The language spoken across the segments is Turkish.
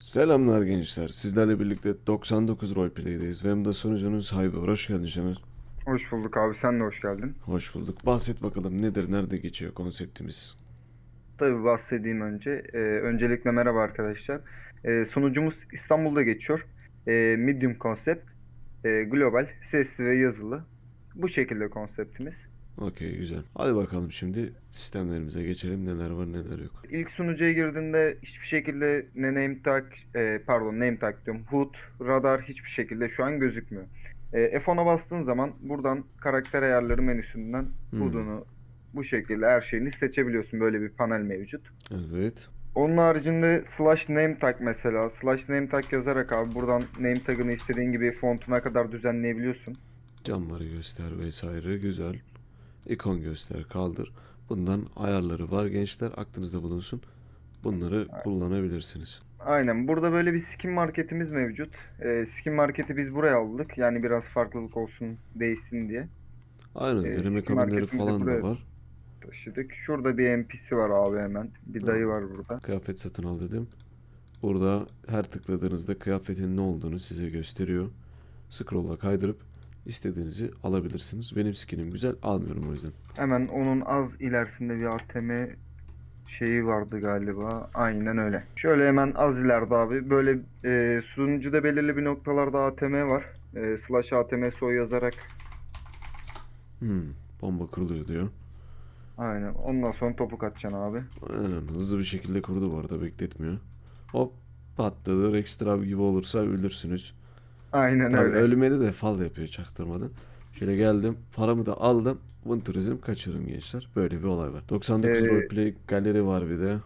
Selamlar gençler. Sizlerle birlikte 99 Roleplay'deyiz. Ve hem de sunucunun sahibi var. Hoş geldin Şener. Hoş bulduk abi sen de hoş geldin. Hoş bulduk. Bahset bakalım nedir, nerede geçiyor konseptimiz? Tabii bahsedeyim önce. Ee, öncelikle merhaba arkadaşlar. Ee, sunucumuz İstanbul'da geçiyor. Ee, Medium konsept, ee, global, sesli ve yazılı. Bu şekilde konseptimiz. Okey güzel. Hadi bakalım şimdi sistemlerimize geçelim. Neler var neler yok. İlk sunucuya girdiğinde hiçbir şekilde ne name tag, e, pardon name tag diyorum, HUD, radar hiçbir şekilde şu an gözükmüyor. E, F10'a bastığın zaman buradan karakter ayarları menüsünden Hmm. HUD'unu bu şekilde her şeyini seçebiliyorsun. Böyle bir panel mevcut. Evet. Onun haricinde slash name tag mesela. Slash name tag yazarak abi buradan name tagını istediğin gibi fontuna kadar düzenleyebiliyorsun. Camları göster vesaire. Güzel. İkon göster, kaldır. Bundan ayarları var gençler. Aklınızda bulunsun. Bunları kullanabilirsiniz. Aynen. Burada böyle bir skin marketimiz mevcut. Ee, skin marketi biz buraya aldık. Yani biraz farklılık olsun, değişsin diye Aynen. Ee, deneme kabinleri falan da var. taşıdık. Şurada bir NPC var abi hemen. Bir dayı var burada. Kıyafet satın al dedim. Burada her tıkladığınızda kıyafetin ne olduğunu size gösteriyor. Scroll'a kaydırıp istediğinizi alabilirsiniz. Benim skinim güzel almıyorum o yüzden. Hemen onun az ilerisinde bir ATM şeyi vardı galiba. Aynen öyle. Şöyle hemen az ileride abi. Böyle e, sunucuda belirli bir noktalarda ATM var. E, slash ATM soy yazarak Hmm, bomba kuruluyor diyor. Aynen. Ondan sonra topuk atacaksın abi. Aynen, hızlı bir şekilde kurdu bu arada bekletmiyor. Hop patladı. Ekstra gibi olursa ölürsünüz. Aynen Tabii öyle. ölmedi de fal yapıyor çaktırmadan. Şöyle geldim paramı da aldım. Bun turizm kaçırdım gençler. Böyle bir olay var. 99 Ee, roleplay galeri var bir de.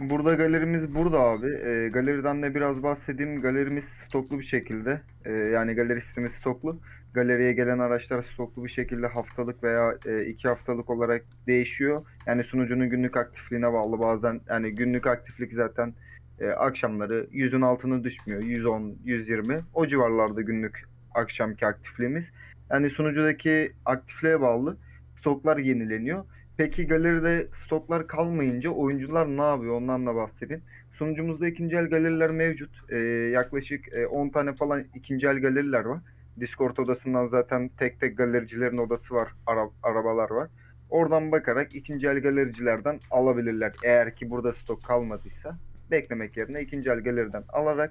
Burada galerimiz burada abi. E, galeriden de biraz bahsedeyim. Galerimiz stoklu bir şekilde. E, yani galeri sistemi stoklu. Galeriye gelen araçlar stoklu bir şekilde haftalık veya e, iki haftalık olarak değişiyor. Yani sunucunun günlük aktifliğine bağlı bazen. Yani günlük aktiflik zaten e, akşamları 100'ün altına düşmüyor. 110, 120 o civarlarda günlük akşamki aktifliğimiz. Yani sunucudaki aktifliğe bağlı stoklar yenileniyor. Peki galeride stoklar kalmayınca oyuncular ne yapıyor ondan da bahsedeyim. Sunucumuzda ikinci el galeriler mevcut. Ee, yaklaşık e, 10 tane falan ikinci el galeriler var. Discord odasından zaten tek tek galericilerin odası var. Ara- arabalar var. Oradan bakarak ikinci el galericilerden alabilirler. Eğer ki burada stok kalmadıysa beklemek yerine ikinci el galeriden alarak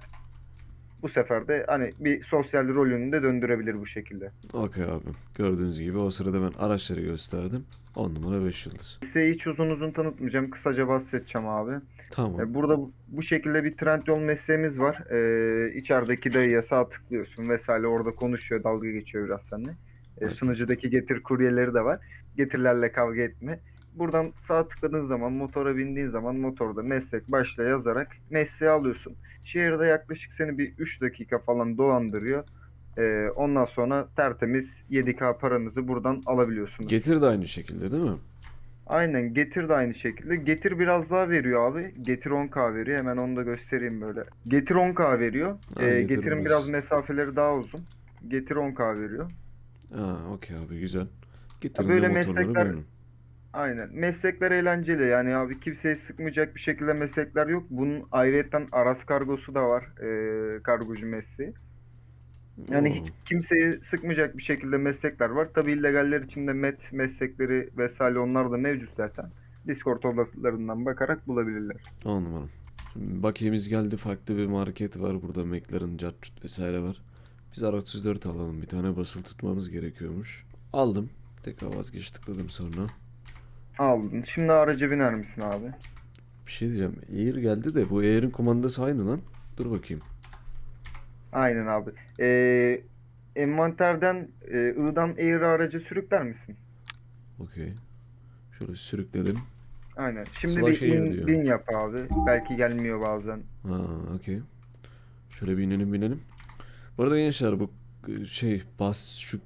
bu sefer de hani bir sosyal rolünü de döndürebilir bu şekilde. Okey abi. Gördüğünüz gibi o sırada ben araçları gösterdim. 10 numara 5 yıldız. Size hiç uzun uzun tanıtmayacağım. Kısaca bahsedeceğim abi. Tamam. E, Burada bu- şekilde bir trend yol mesleğimiz var. E, içerideki dayıya sağ tıklıyorsun vesaire orada konuşuyor, dalga geçiyor biraz seninle. E, Evet. sunucudaki getir kuryeleri de var. Getirlerle kavga etme. Buradan sağ tıkladığın zaman, motora bindiğin zaman motorda meslek başla yazarak mesleği alıyorsun. Şehirde yaklaşık seni bir 3 dakika falan dolandırıyor. E, ondan sonra tertemiz 7K paranızı buradan alabiliyorsunuz. Getir de aynı şekilde değil mi? Aynen Getir de aynı şekilde. Getir biraz daha veriyor abi. Getir 10K veriyor. Hemen onu da göstereyim böyle. Getir 10K veriyor. Ha, Ee, Getir Getir'in biraz. biraz mesafeleri daha uzun. Getir 10K veriyor. Ha, okey abi güzel. Getirin böyle de motorları meslekler-. Aynen. Meslekler eğlenceli. Yani abi kimseyi sıkmayacak bir şekilde meslekler yok. Bunun ayrıyeten Aras kargosu da var. Ee, kargocu mesleği. Yani Oo, hiç kimseyi sıkmayacak bir şekilde meslekler var. Tabii illegaller içinde met meslekleri vesaire onlar da mevcut zaten. Discord odalarından bakarak bulabilirler. numara. Şimdi bakiyemiz geldi. Farklı bir market var. Burada McLaren, Cartut vesaire var. Biz R34 alalım. Bir tane basılı tutmamız gerekiyormuş. Aldım. Tekrar vazgeç tıkladım sonra. Aldın. Şimdi araca biner misin abi? Bir şey diyeceğim. Air geldi de bu Air'in kumandası aynı lan. Dur bakayım. Aynen abi. Ee, envanterden e, I'dan Air aracı sürükler misin? Okey. Şöyle sürükledim. Aynen. Şimdi Slash bir Air in, diyor. bin yap abi. Belki gelmiyor bazen. Ha, okey. Şöyle bir inelim binelim. Bu arada gençler bu e, şey bas şu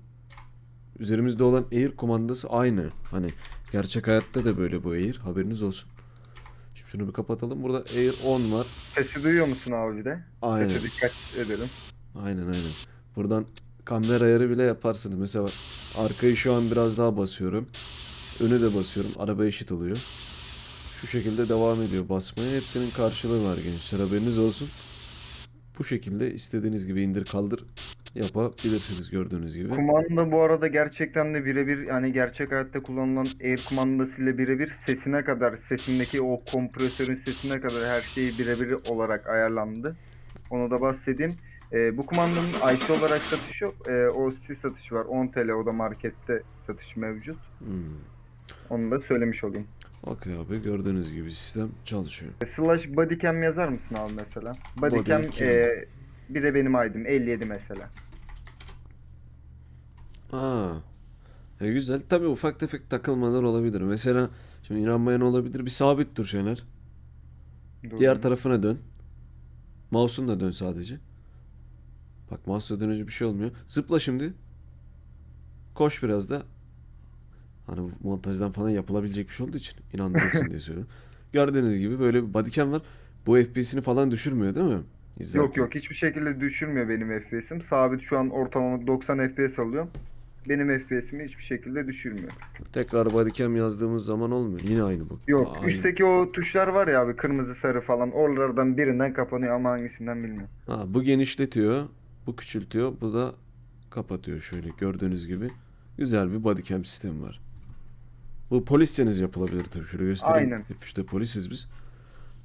üzerimizde olan Air kumandası aynı. Hani gerçek hayatta da böyle bu Air. Haberiniz olsun. Şimdi şunu bir kapatalım. Burada Air 10 var. Sesi duyuyor musun abi bir de? Aynen. Sese dikkat edelim. Aynen aynen. Buradan kamera ayarı bile yaparsınız. Mesela arkayı şu an biraz daha basıyorum. Önü de basıyorum. Araba eşit oluyor. Şu şekilde devam ediyor basmaya. Hepsinin karşılığı var gençler. Haberiniz olsun. Bu şekilde istediğiniz gibi indir kaldır yapabilirsiniz gördüğünüz gibi. Kumanda bu arada gerçekten de birebir yani gerçek hayatta kullanılan Air kumandasıyla birebir sesine kadar sesindeki o kompresörün sesine kadar her şeyi birebir olarak ayarlandı. Onu da bahsedeyim. Ee, bu kumandanın IT olarak satışı yok. Ee, OC satışı var. 10 TL o da markette satış mevcut. Hmm. Onu da söylemiş olayım. Okey abi gördüğünüz gibi sistem çalışıyor. E, Slash bodycam yazar mısın abi mesela? Bodycam, Bodycam. e, bir de benim ID'm 57 mesela. Aa. E güzel. Tabii ufak tefek takılmalar olabilir. Mesela şimdi inanmayan olabilir. Bir sabit dur Şener. Dur. Diğer tarafına dön. Mouse'un da dön sadece. Bak mouse'la dönünce bir şey olmuyor. Zıpla şimdi. Koş biraz da. Hani montajdan falan yapılabilecek bir şey olduğu için inandırılsın diye söyledim. Gördüğünüz gibi böyle bir bodycam var. Bu FPS'ini falan düşürmüyor değil mi? İzlerken. Yok yok hiçbir şekilde düşürmüyor benim FPS'im. Sabit şu an ortalama 90 FPS alıyorum. Benim FPS'imi hiçbir şekilde düşürmüyor. Tekrar bodycam yazdığımız zaman olmuyor. Yine aynı bu. Yok Aynı. üstteki o tuşlar var ya abi kırmızı sarı falan oralardan birinden kapanıyor ama hangisinden bilmiyorum. Ha, bu genişletiyor, bu küçültüyor, bu da kapatıyor şöyle gördüğünüz gibi. Güzel bir bodycam sistemi var. Bu polisseniz yapılabilir tabii. Şöyle göstereyim. Aynen. Hep işte polisiz biz.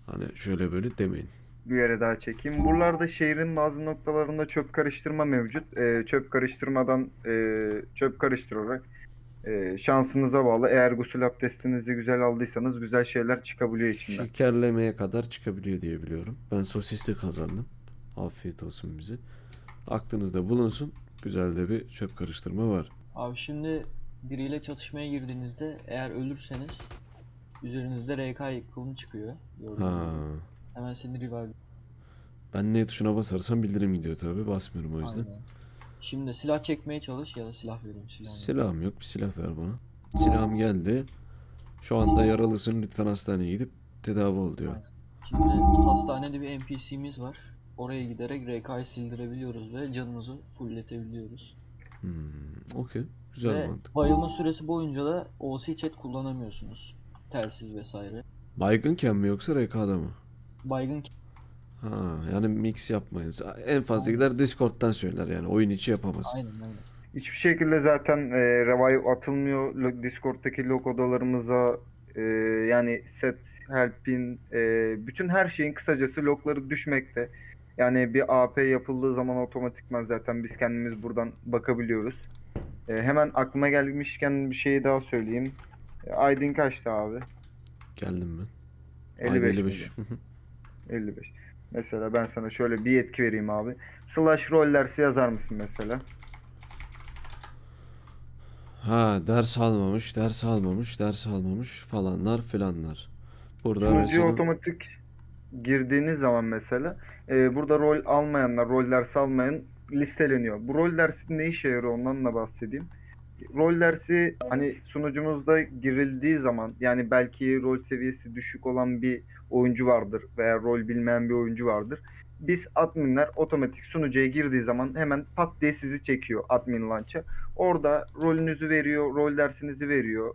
Hani şöyle böyle demeyin. Bir yere daha çekeyim. Buralarda şehrin bazı noktalarında çöp karıştırma mevcut. Ee, çöp karıştırmadan e, çöp karıştırarak e, şansınıza bağlı. Eğer gusül abdestinizi güzel aldıysanız güzel şeyler çıkabiliyor içinden. Şekerlemeye kadar çıkabiliyor diye biliyorum. Ben sosisli kazandım. Afiyet olsun bize. Aklınızda bulunsun. Güzel de bir çöp karıştırma var. Abi şimdi biriyle çatışmaya girdiğinizde eğer ölürseniz üzerinizde RK yıkılımı çıkıyor. Gördüğünüz Ha. gibi. Hemen seni revive Ben ne tuşuna basarsam bildirim gidiyor tabii. Basmıyorum o yüzden. Aynen. Şimdi silah çekmeye çalış ya da silah vereyim silahını. Silahım yok. Bir silah ver bana. Silahım geldi. Şu anda yaralısın. Lütfen hastaneye gidip tedavi ol diyor. Şimdi hastanede bir NPC'miz var. Oraya giderek RK'yı sildirebiliyoruz ve canımızı fullletebiliyoruz. Hmm, okey. Güzel ve mantık. bayılma süresi boyunca da OC chat kullanamıyorsunuz. Telsiz vesaire. Baygınken mi yoksa RK'da mı? Baygın Ha, yani mix yapmayız. En fazla gider Discord'dan söyler yani. Oyun içi yapamaz. aynen aynen. Hiçbir şekilde zaten e, revive atılmıyor. Lo- Discord'daki log odalarımıza e, yani set, help'in e, bütün her şeyin kısacası logları düşmekte. Yani bir AP yapıldığı zaman otomatikman zaten biz kendimiz buradan bakabiliyoruz. E, hemen aklıma gelmişken bir şey daha söyleyeyim. E, Aydın kaçtı abi? Geldim ben. 55. Ayda miydi? 55. 55. Mesela ben sana şöyle bir yetki vereyim abi. Slash roll dersi yazar mısın mesela? ha ders almamış, ders almamış, ders almamış falanlar filanlar. Burada Sunucuya mesela otomatik girdiğiniz zaman mesela e, burada rol almayanlar, rol dersi almayan listeleniyor. Bu rol dersi ne işe yarıyor ondan da bahsedeyim. Rol dersi hani sunucumuzda girildiği zaman yani belki rol seviyesi düşük olan bir oyuncu vardır veya rol bilmeyen bir oyuncu vardır. Biz adminler otomatik sunucuya girdiği zaman hemen pat diye sizi çekiyor admin launch'a. Orada rolünüzü veriyor, rol dersinizi veriyor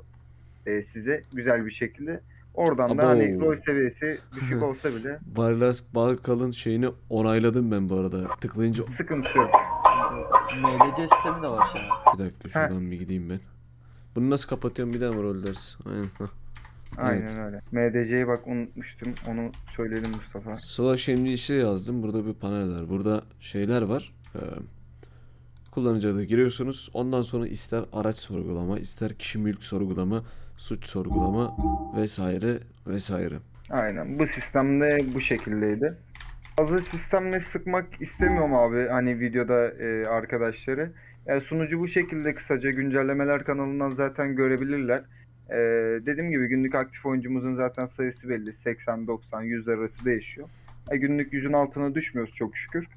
e, size güzel bir şekilde. Oradan da hani Abo. rol seviyesi düşük olsa bile Wireless Balkal'ın şeyini onayladım ben bu arada. Tıklayınca sıkıntı yok. MLC sistemi de var şimdi. bir dakika şuradan bir gideyim ben. Bunu nasıl kapatıyorum bir daha mı rol ders? Aynen. hah. Aynen Evet. öyle. MDC'yi bak unutmuştum. Onu söyledim Mustafa. Slash MDC yazdım. Burada bir panel var. Burada şeyler var. Ee, kullanıcı adı giriyorsunuz. Ondan sonra ister araç sorgulama, ister kişi mülk sorgulama, suç sorgulama vesaire vesaire. Aynen. Bu sistemde bu şekildeydi. Fazla sistemle sıkmak istemiyorum abi hani videoda e, arkadaşları. E, sunucu bu şekilde kısaca güncellemeler kanalından zaten görebilirler. E, dediğim gibi günlük aktif oyuncumuzun zaten sayısı belli. 80, 90, 100 arası değişiyor. E, günlük 100'ün altına düşmüyoruz çok şükür.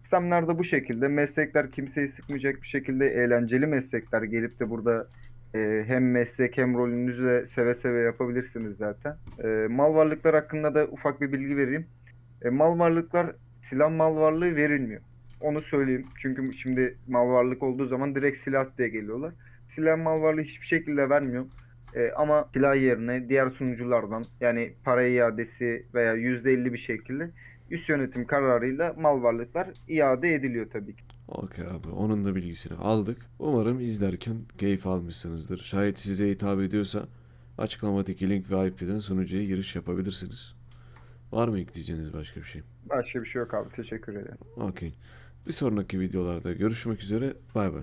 Sistemler de bu şekilde. Meslekler kimseyi sıkmayacak bir şekilde eğlenceli meslekler gelip de burada e, hem meslek hem rolünüzü de seve seve yapabilirsiniz zaten. E, mal varlıklar hakkında da ufak bir bilgi vereyim. E, mal varlıklar silah mal varlığı verilmiyor. Onu söyleyeyim. Çünkü şimdi mal varlık olduğu zaman direkt silah diye geliyorlar. Silah mal varlığı hiçbir şekilde vermiyor. E, ama silah yerine diğer sunuculardan yani para iadesi veya %50 bir şekilde üst yönetim kararıyla mal varlıklar iade ediliyor tabii ki. Okey abi onun da bilgisini aldık. Umarım izlerken keyif almışsınızdır. Şayet size hitap ediyorsa açıklamadaki link ve IP'den sunucuya giriş yapabilirsiniz. Var mı ekleyeceğiniz başka bir şey? Başka bir şey yok abi. Teşekkür ederim. Okey. Bir sonraki videolarda görüşmek üzere. Bay bay.